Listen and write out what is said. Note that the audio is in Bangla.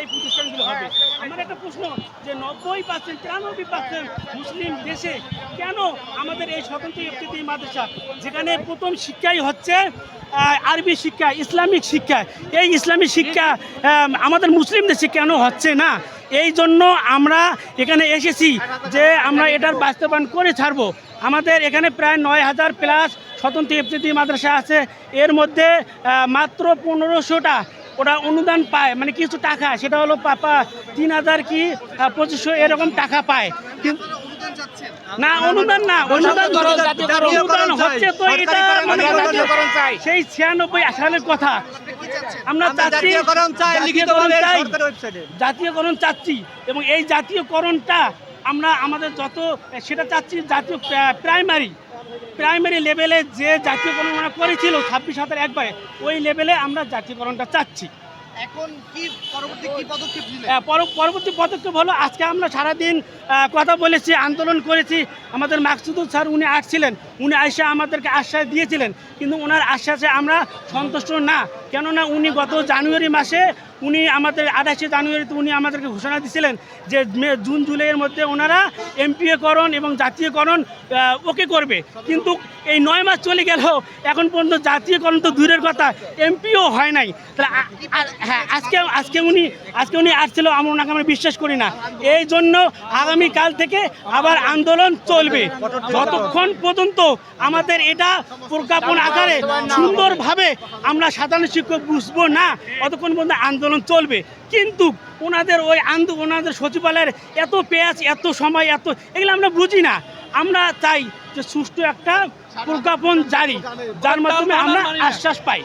এই প্রতিষ্ঠানগুলো হবে। আমার একটা প্রশ্ন যে নব্বই পার্সেন্ট তিরানব্বই পার্সেন্ট মুসলিম দেশে কেন আমাদের এই স্বতন্ত্র ইফতিতি মাদ্রাসা যেখানে প্রথম শিক্ষাই হচ্ছে আরবি শিক্ষা ইসলামিক শিক্ষা এই ইসলামিক শিক্ষা আমাদের মুসলিম দেশে কেন হচ্ছে না? এই জন্য আমরা এখানে এসেছি যে আমরা এটার বাস্তবায়ন করে ছাড়বো। আমাদের এখানে প্রায় নয় হাজার প্লাস স্বতন্ত্র ইফতিতি মাদ্রাসা আছে। এর মধ্যে মাত্র পনেরোশোটা ওরা অনুদান পায় মানে কিছু টাকা সেটা হলো পাপা তিন হাজার কি পঁচিশশো এরকম টাকা পায়। কিন্তু না অনুদান না অনুদান অনুদান হচ্ছে তো এটা মানে। সেই ছিয়ানব্বই সালের কথা। আমরা জাতীয়করণ চাই। জাতীয়করণ চাচ্ছি এবং এই জাতীয়করণটা আমরা আমাদের যত সেটা চাচ্ছি জাতীয় প্রাইমারি প্রাইমারি লেভেলে যে জাতীয়করণ আমরা করেছিল ছাব্বিশ হাজার একবারে ওই লেভেলে আমরা জাতীয়করণটা চাচ্ছি। এখন কি পরবর্তী কি পদক্ষেপ নিলেন পরবর্তী পদক্ষেপ হলো আজকে আমরা সারাদিন কথা বলেছি আন্দোলন করেছি। আমাদের মাকসুদুল স্যার উনি আসছিলেন উনি আইসা আমাদেরকে আশ্বাস দিয়েছিলেন কিন্তু ওনার আশ্বাসে আমরা সন্তুষ্ট না। কেননা উনি গত জানুয়ারি মাসে উনি আমাদের আঠাশে জানুয়ারিতে উনি আমাদেরকে ঘোষণা দিয়েছিলেন যে মে- জুন, জুলাইয়ের মধ্যে ওনারা এমপিএকরণ এবং জাতীয়করণ ওকে করবে। কিন্তু এই নয় মাস চলে গেল এখন পর্যন্ত জাতীয়করণ তো দূরের কথা, এমপিও হয় নাই। তাহলে হ্যাঁ আজকে আজকে উনি আজকে উনি আসছিল, আমরা ওনাকে আমরা বিশ্বাস করি না। এই জন্য আগামীকাল থেকে আবার আন্দোলন চলবে। যতক্ষণ পর্যন্ত আমাদের এটা প্রজ্ঞাপন আকারে সুন্দরভাবে আমরা সাধারণ শিক্ষক বুঝব না, অতক্ষণ পর্যন্ত আন্দোলন চলবে। কিন্তু ওনাদের ওই আন্দো, ওনাদের সচিবালয়ের এত পেঁয়াজ, এত সময়, এত, এগুলো আমরা বুঝি না। আমরা চাই যে সুষ্ঠু একটা প্রজ্ঞাপন জারি, যার মাধ্যমে আমরা আশ্বাস পাই।